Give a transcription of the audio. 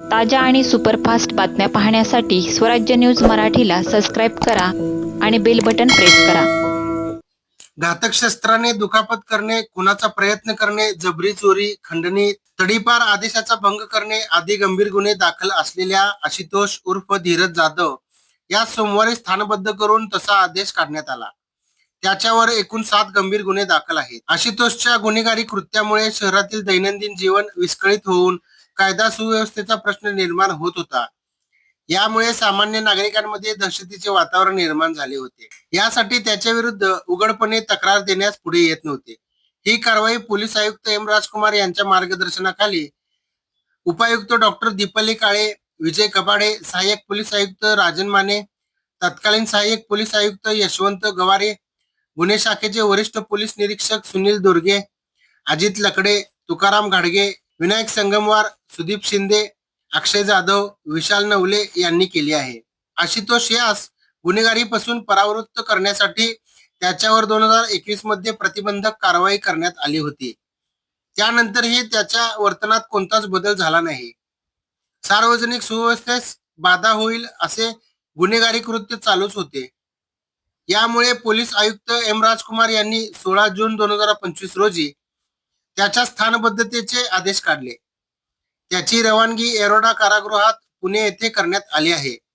ताज्या आणि सुपरफास्ट बातम्या पाहण्यासाठी स्वराज्य न्यूज मराठीला सबस्क्राईब करा आणि बेल बटन प्रेस करा. घातक शस्त्राने दुखापत करणे कुणाचा प्रयत्न करणे जबरी चोरी खंडणी तडीपार आदेशाचा भंग करणे आदी गंभीर गुन्हे दाखल असलेल्या आशुतोष उर्फ धीरज जाधव या सोमवारी स्थानबद्ध करून तसा आदेश काढण्यात आला. त्याच्यावर एकूण सात गंभीर गुन्हे दाखल आहेत. आशुतोषच्या गुन्हेगारी कृत्यामुळे शहरातील दैनंदिन जीवन विस्कळीत होऊन कायदा सुव्यवस्थेचा प्रश्न निर्माण होत होता. यामुळे सामान्य नागरिकांमध्ये दहशतीचे वातावरण निर्माण झाले होते. यासाठी त्याच्या विरुद्ध उघडपणे तक्रार देण्यास पुढे येत नव्हते. ही कारवाई पोलीस आयुक्त एम राजकुमार यांच्या मार्गदर्शनाखाली उपायुक्त डॉक्टर दीपाली काळे विजय कपाडे सहाय्यक पोलीस आयुक्त राजन माने तत्कालीन सहाय्यक पोलीस आयुक्त यशवंत गवारे गुन्हे शाखेचे वरिष्ठ पोलीस निरीक्षक सुनील दोरगे अजित लकडे तुकाराम घाडगे विनायक संगमवार सुदीप शिंदे अक्षय जाधव विशाल नवले यांनी केली आहे. आशुतोष यास गुन्हेगारीपासून परावृत्त करण्यासाठी त्याच्यावर दोन हजार एकवीसमध्ये प्रतिबंधक कारवाई करण्यात आली होती. त्यानंतरही त्याच्या वर्तनात कोणताच बदल झाला नाही. सार्वजनिक सुव्यवस्थेस बाधा होईल असे गुन्हेगारी कृत्य चालूच होते. यामुळे पोलीस आयुक्त एम राजकुमार यांनी सोळा जून दोन हजार पंचवीस रोजी त्याच्या स्थानबद्धतेचे आदेश काढले. त्याची रवानगी एरोडा कारागृहात पुणे येथे करण्यात आली आहे.